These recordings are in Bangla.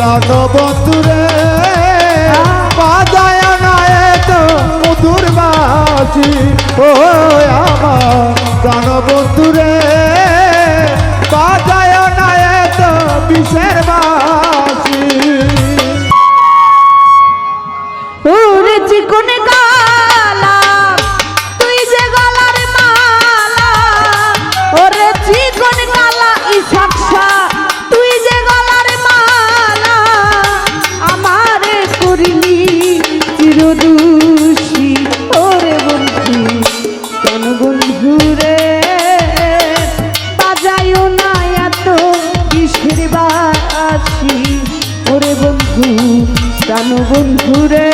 প্রাণ বন্ধুরে বাজায় গায়ে তো মধুর মাছি ও আমার প্রাণ বন্ধুরে বাজায় গায়ে তো বিষের মা জানু বন্ধুরে?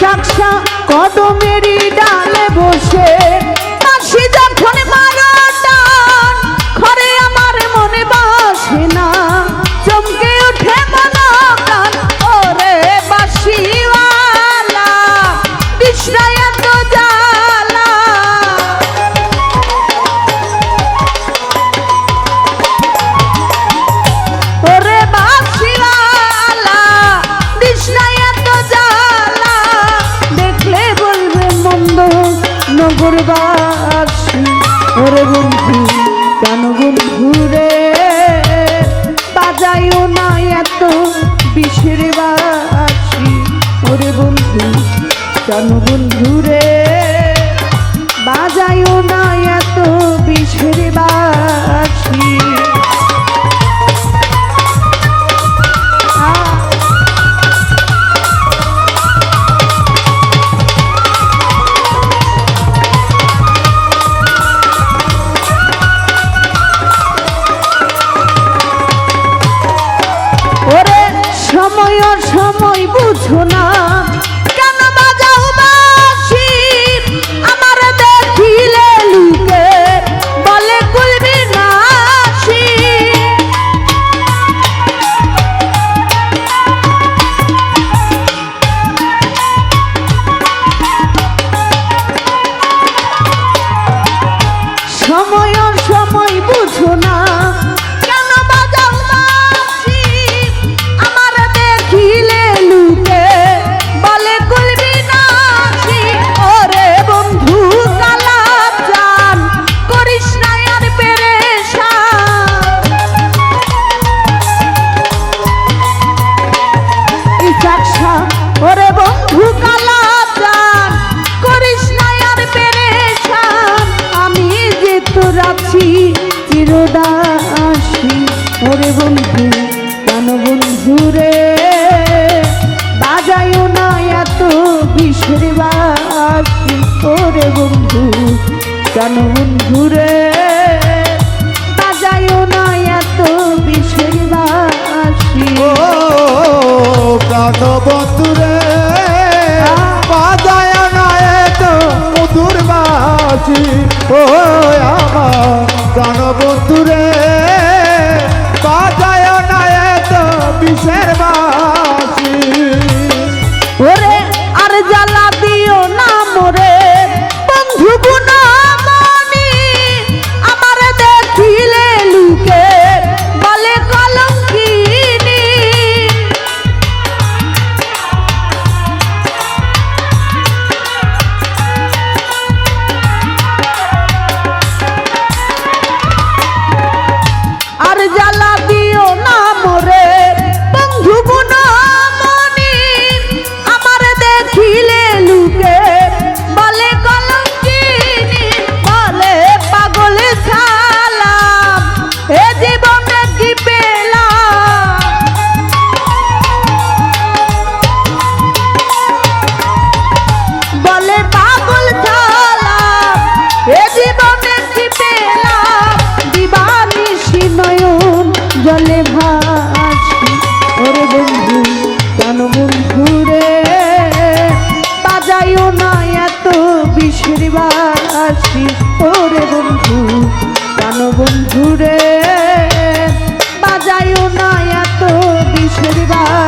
ঝাপসা কদমেরি ডালে বসে। মতো বিষের বাসি ওরে বন্ধু কেন বন্ধু রে বাজায়ও না এত বিষের বাসি সময় বুঝো না। কানুন ঘুরে। না যায়ও না এত বিষয় বাসি ও প্রাণবন্ধুরে বাজায় না এত মধুর ও আমার ফিরিবার আসি ওরে বন্ধু কেন বন্ধু রে বাজাইও না এত বিশ্বের বার।